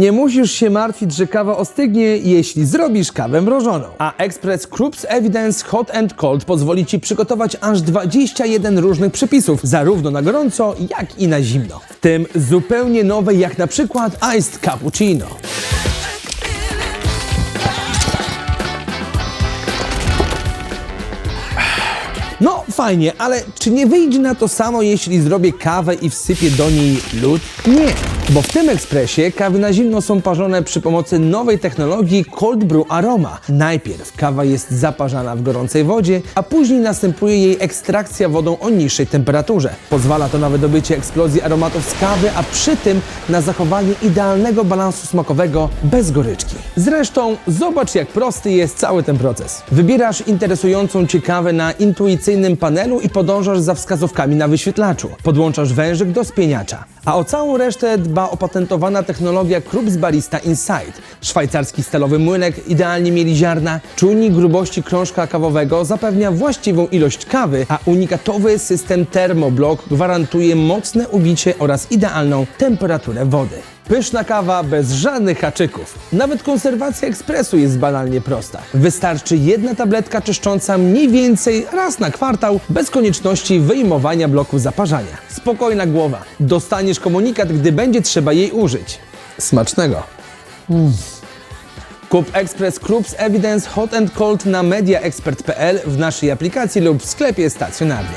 Nie musisz się martwić, że kawa ostygnie, jeśli zrobisz kawę mrożoną. A Express Krups Evidence Hot and Cold pozwoli Ci przygotować aż 21 różnych przepisów, zarówno na gorąco, jak i na zimno. W tym zupełnie nowe, jak na przykład Iced Cappuccino. No fajnie, ale czy nie wyjdzie na to samo, jeśli zrobię kawę i wsypię do niej lód? Nie, bo w tym ekspresie kawy na zimno są parzone przy pomocy nowej technologii Cold Brew Aroma. Najpierw kawa jest zaparzana w gorącej wodzie, a później następuje jej ekstrakcja wodą o niższej temperaturze. Pozwala to na wydobycie eksplozji aromatów z kawy, a przy tym na zachowanie idealnego balansu smakowego bez goryczki. Zresztą zobacz jak prosty jest cały ten proces. Wybierasz interesującą Cię kawę na intuicyjnym panelu i podążasz za wskazówkami na wyświetlaczu. Podłączasz wężyk do spieniacza. A o całą resztę dba opatentowana technologia Krups Barista Insight. Szwajcarski stalowy młynek idealnie mieli ziarna, czujnik grubości krążka kawowego zapewnia właściwą ilość kawy, a unikatowy system Thermoblock gwarantuje mocne ubicie oraz idealną temperaturę wody. Pyszna kawa bez żadnych haczyków. Nawet konserwacja ekspresu jest banalnie prosta. Wystarczy jedna tabletka czyszcząca mniej więcej raz na kwartał, bez konieczności wyjmowania bloku zaparzania. Spokojna głowa. Dostaniesz komunikat, gdy będzie trzeba jej użyć. Smacznego. Kup Express Krups Evidence Hot and Cold na mediaexpert.pl w naszej aplikacji lub w sklepie stacjonarnym.